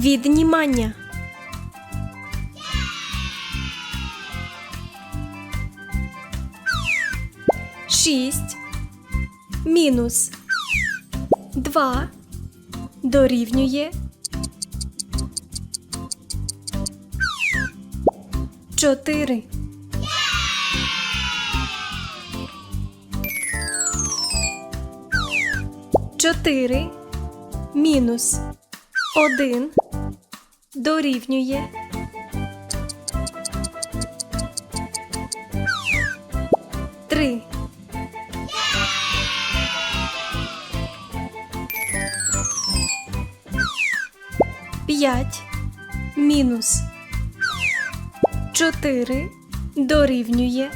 Віднімання. Шість мінус два дорівнює чотири. Чотири мінус один дорівнює три. П'ять мінус чотири дорівнює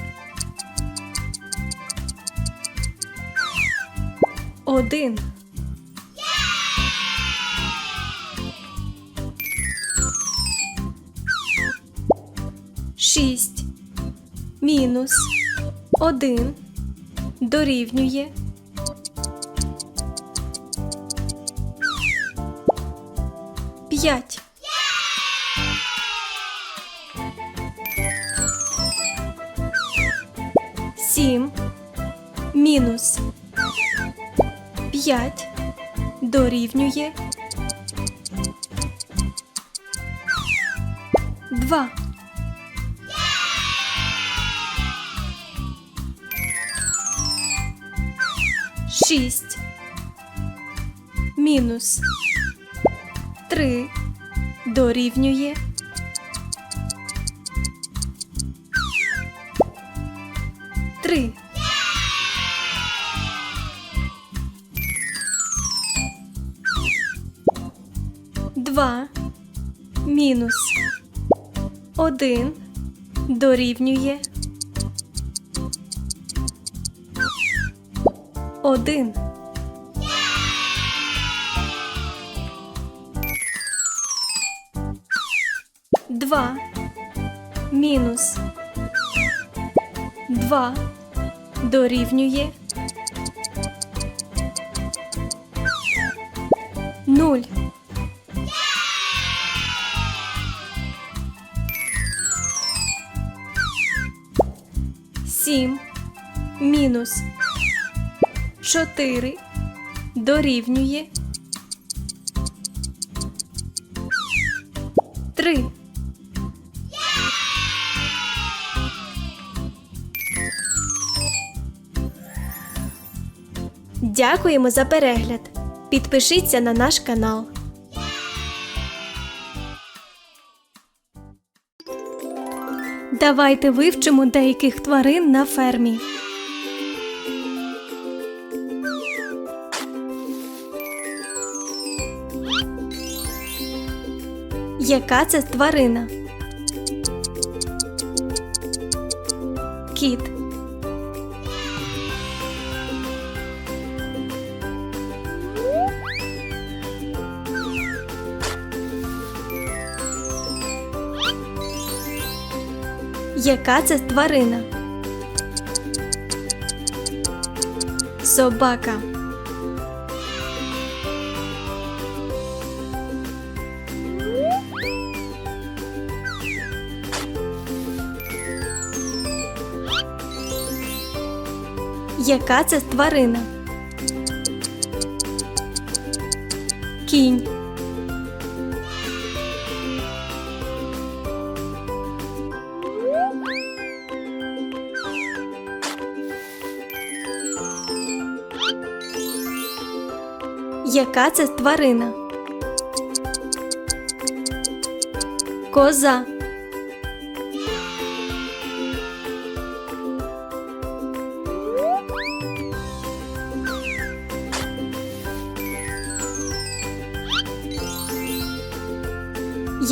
один. Шість мінус один дорівнює п'ять. Сім мінус п'ять дорівнює два. Шість мінус три дорівнює три. Два мінус один дорівнює один. Два. Мінус. Два. Дорівнює. Нуль. Сім. Мінус чотири дорівнює три. Дякуємо за перегляд. Підпишіться на наш канал. Давайте вивчимо деяких тварин на фермі. Яка це тварина? Кіт. Яка це тварина? Собака. Яка це тварина? Кінь. Яка це тварина? Коза.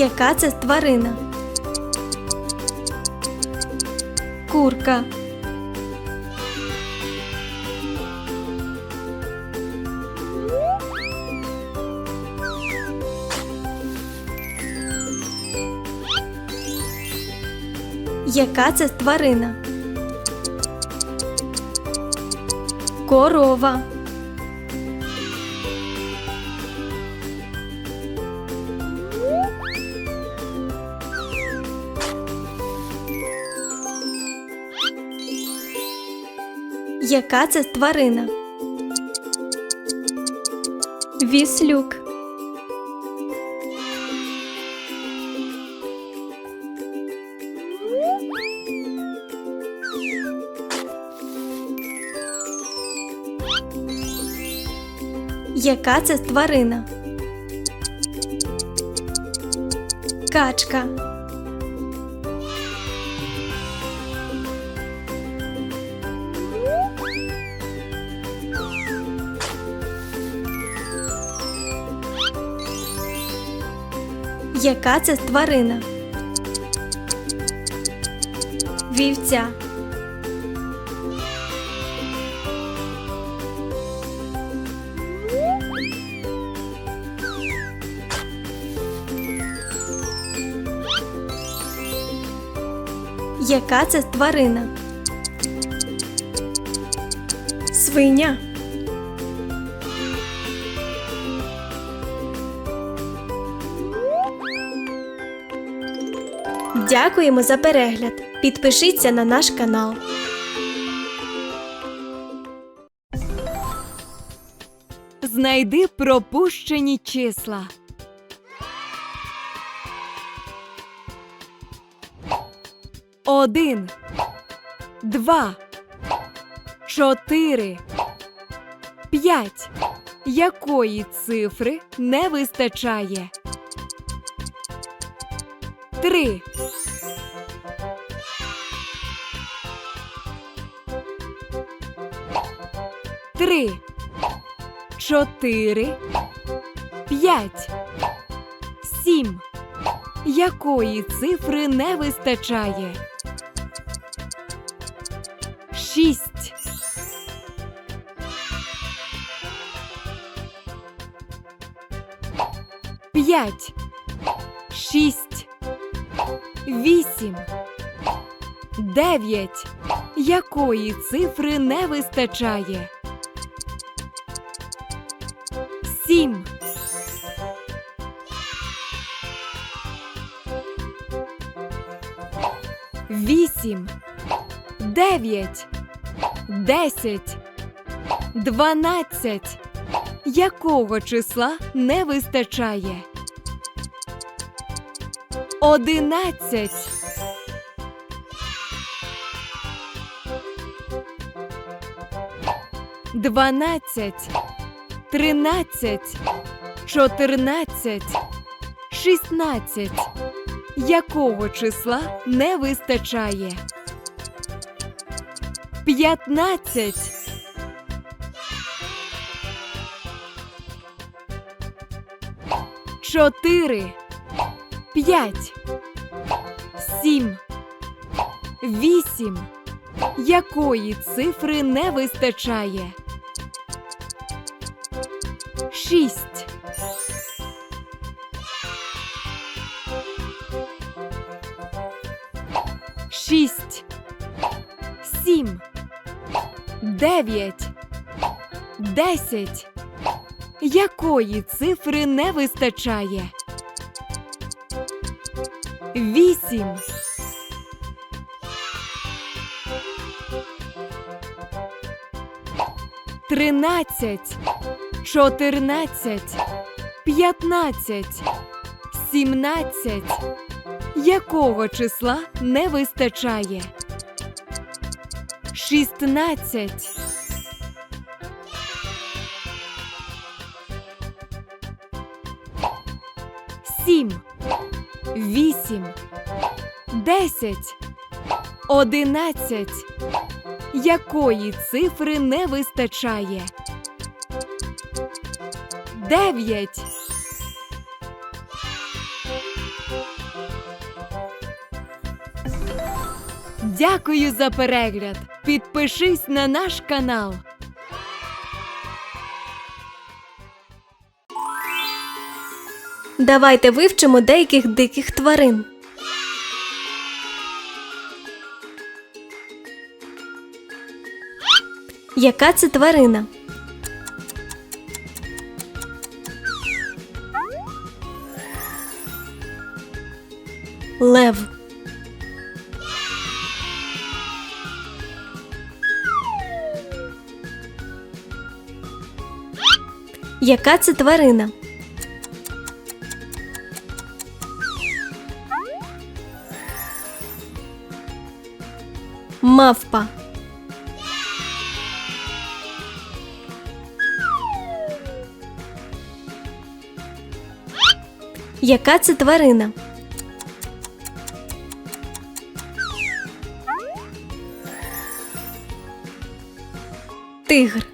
Яка це тварина? Курка. Яка це тварина? Корова. Яка це тварина? Віслюк. Яка це тварина? Качка. Яка це тварина? Вівця. Яка це тварина? Свиня. Дякуємо за перегляд. Підпишіться на наш канал. Знайди пропущені числа. Один, два, чотири, п'ять. Якої цифри не вистачає? Три. Три чотири, п'ять, сім. Якої цифри не вистачає? Шість. П'ять, шість, вісім, дев'ять. Якої цифри не вистачає? Сім. Вісім. Дев'ять. Десять. Дванадцять. Якого числа не вистачає? Одинадцять. Дванадцять. Тринадцять, чотирнадцять, шістнадцять. Якого числа не вистачає? П'ятнадцять. Чотири, п'ять, сім, вісім. Якої цифри не вистачає? Шість. Шість. Сім. Дев'ять. Десять. Якої цифри не вистачає? Вісім. Тринадцять чотирнадцять, п'ятнадцять, сімнадцять. Якого числа не вистачає? Шістнадцять. Сім, вісім, десять, одинадцять. Якої цифри не вистачає? Дякую за перегляд. Підпишись на наш канал. Давайте вивчимо деяких диких тварин. Яка це тварина? Лев. Яка це тварина? Яка це тварина? Тигр.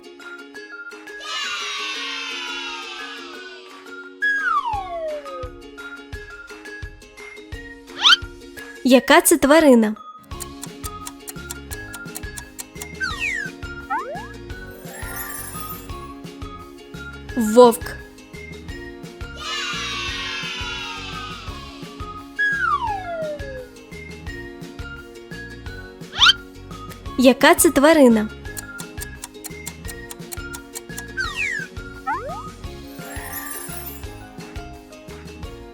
Яка це тварина? Вовк. Яка це тварина?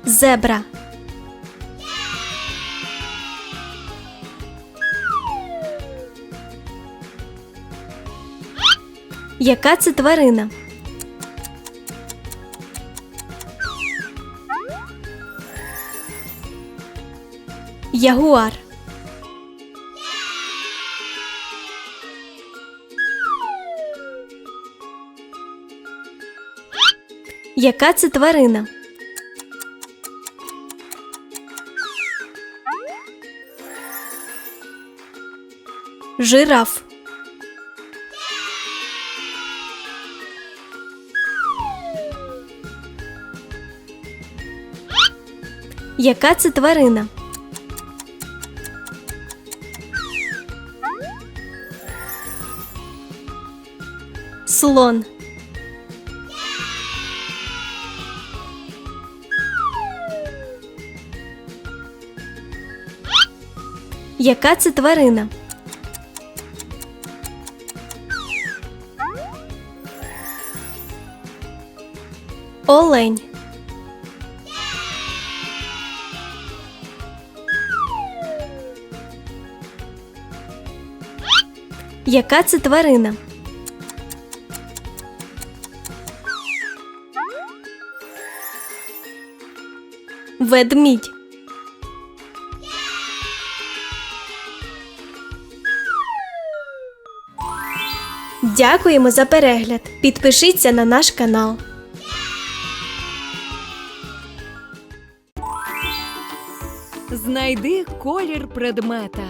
Зебра. Яка це тварина? Ягуар. Яка це тварина? Жираф. Яка це тварина? Слон. Яка це тварина? Олень. Яка це тварина? Ведмідь. Дякуємо за перегляд. Підпишіться на наш канал. Знайди колір предмета.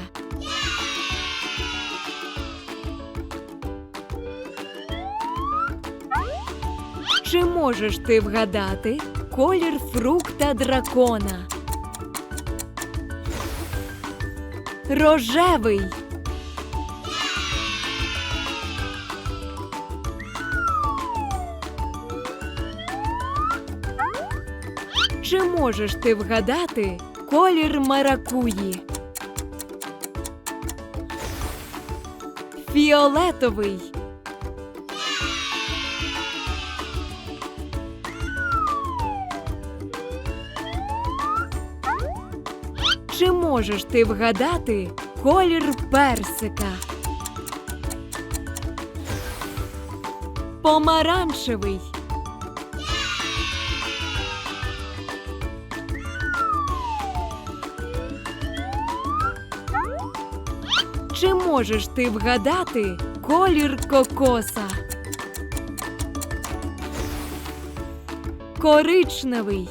Чи можеш ти вгадати колір фрукта дракона? Рожевий. Можеш ти вгадати колір маракуї? Фіолетовий. Чи можеш ти вгадати колір персика? Помаранчевий. Можеш ти вгадати колір кокоса? Коричневий.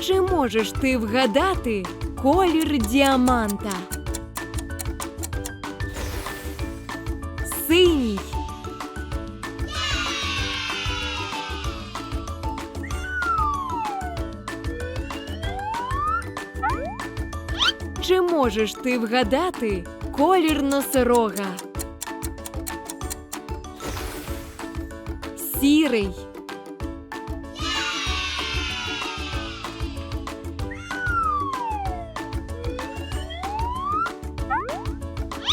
Чи можеш ти вгадати колір діаманта? Можеш ти вгадати колір носорога? Сірий.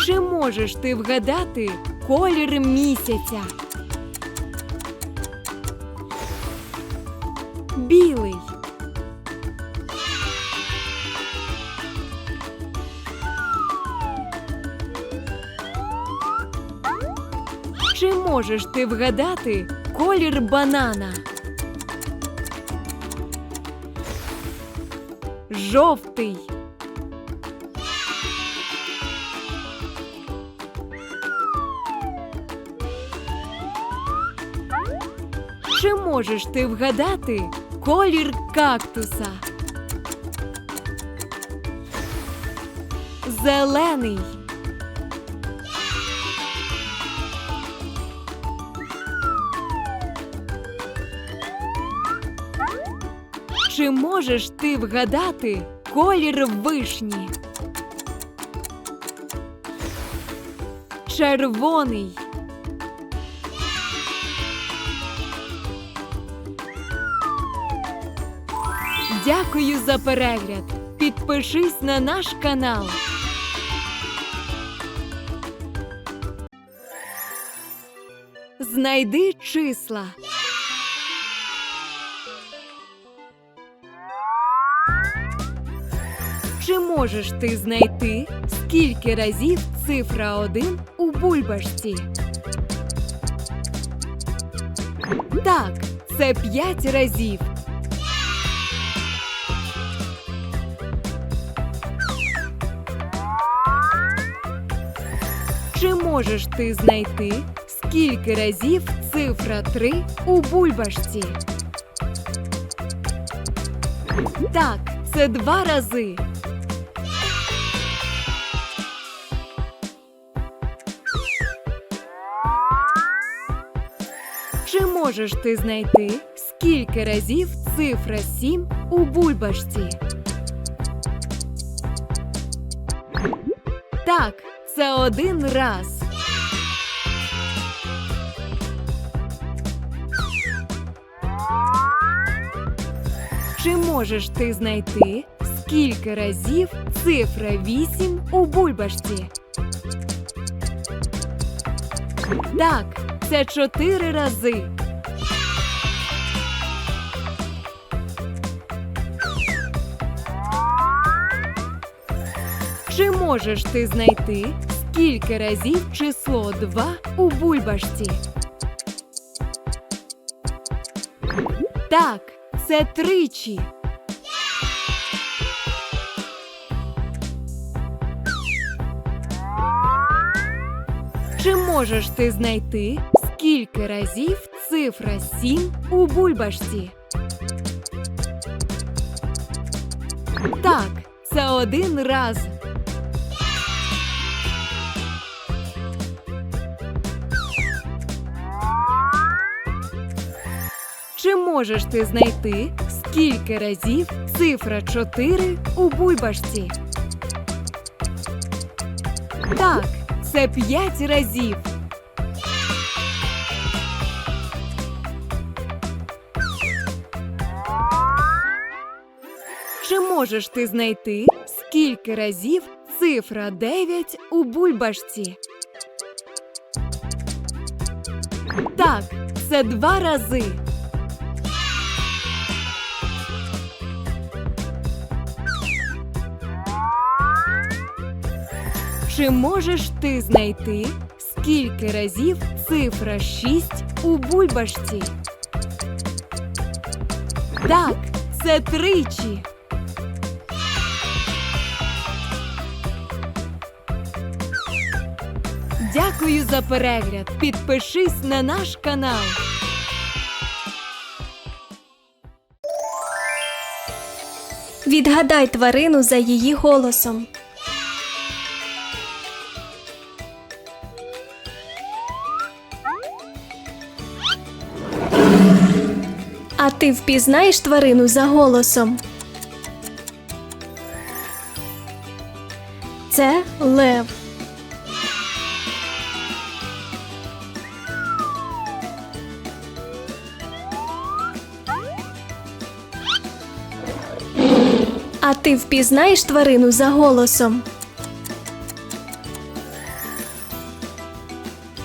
Чи можеш ти вгадати колір місяця? Білий. Можеш ти вгадати колір банана? Жовтий. Чи можеш ти вгадати колір кактуса? Зелений. Чи можеш ти вгадати колір вишні? Червоний. Дякую за перегляд. Підпишись на наш канал. Знайди числа. Можеш ти знайти, скільки разів цифра 1 у бульбашці? Так, це 5 разів. Чи можеш ти знайти, скільки разів цифра 3 у бульбашці? Так, це два рази. Можеш ти знайти, скільки разів цифра 7 у бульбашці? Так, це один раз. Чи можеш ти знайти, скільки разів цифра 8 у бульбашці? Так, це чотири рази. Чи можеш ти знайти, скільки разів число 2 у бульбашці? Так, це тричі. Чи можеш ти знайти, скільки разів цифра 7 у бульбашці? Так, це один раз. Чи можеш ти знайти, скільки разів цифра 4 у бульбашці? Так, це 5 разів. Чи можеш ти знайти, скільки разів цифра 9 у бульбашці? Так, це два рази. Чи можеш ти знайти, скільки разів цифра 6 у бульбашці? Так, це тричі. Дякую за перегляд. Підпишись на наш канал. Відгадай тварину за її голосом. А ти впізнаєш тварину за голосом? Це лев. А ти впізнаєш тварину за голосом?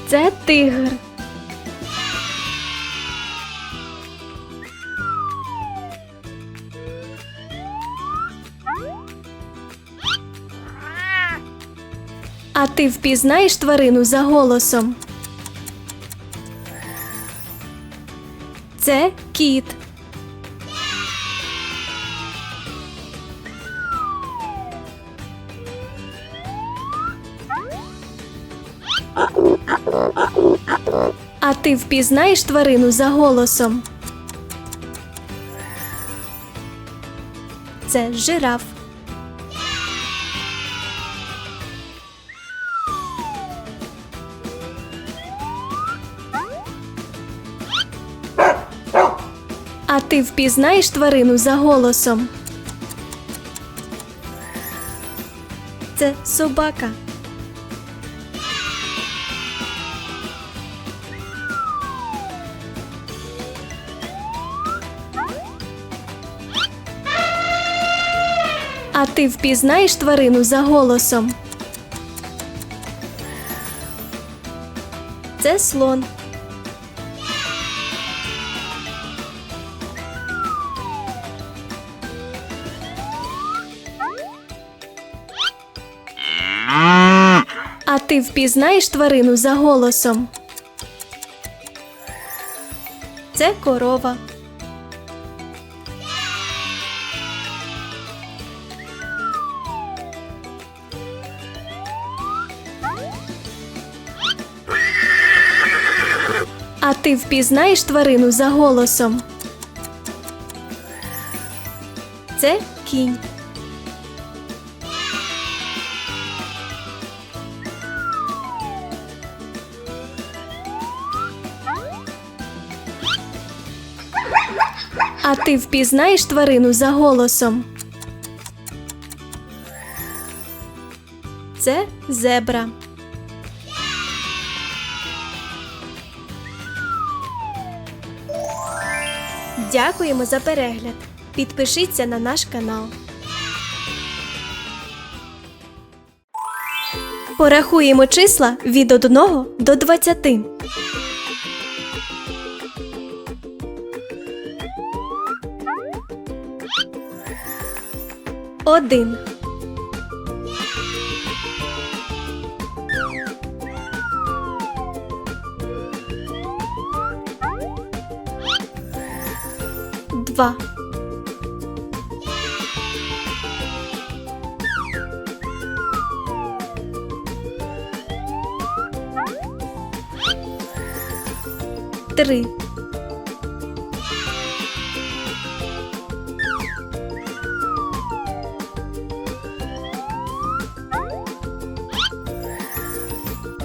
Це тигр. А ти впізнаєш тварину за голосом. Це кіт. А ти впізнаєш тварину за голосом. Це жираф. А ти впізнаєш тварину за голосом? Це собака. А ти впізнаєш тварину за голосом? Це слон. Ти впізнаєш тварину за голосом? Це корова. А ти впізнаєш тварину за голосом? Це кінь. А ти впізнаєш тварину за голосом? Це зебра. Дякуємо за перегляд. Підпишіться на наш канал. Порахуємо числа від 1 до 20. Один. Два. Три.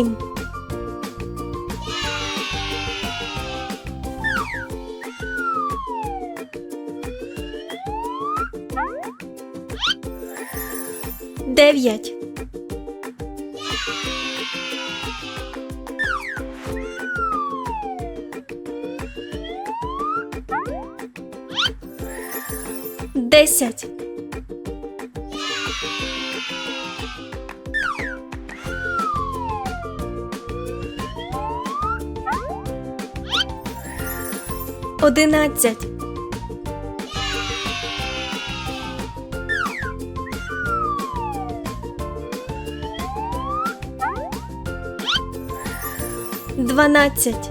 Вісім. Дев'ять. Десять. Одинадцять. Дванадцять.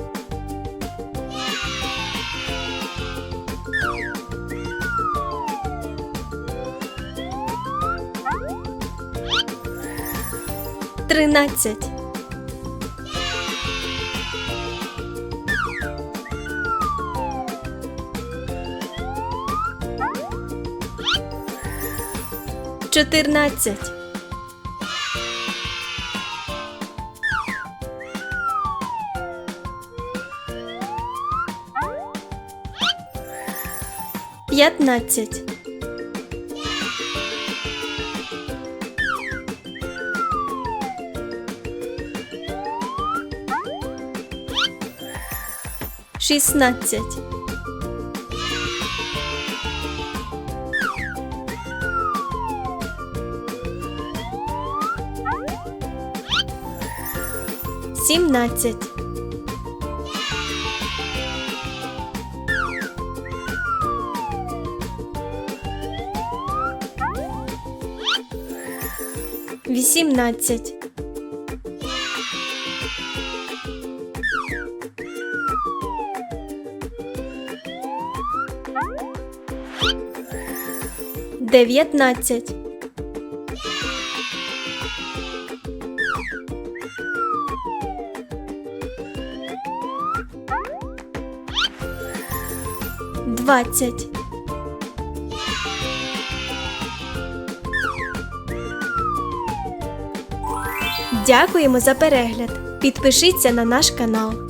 Тринадцять. 14. П'ятнадцять. Шістнадцять. Сімнадцять. Вісімнадцять. Дев'ятнадцять. Двадцять. Дякуємо за перегляд. Підпишіться на наш канал.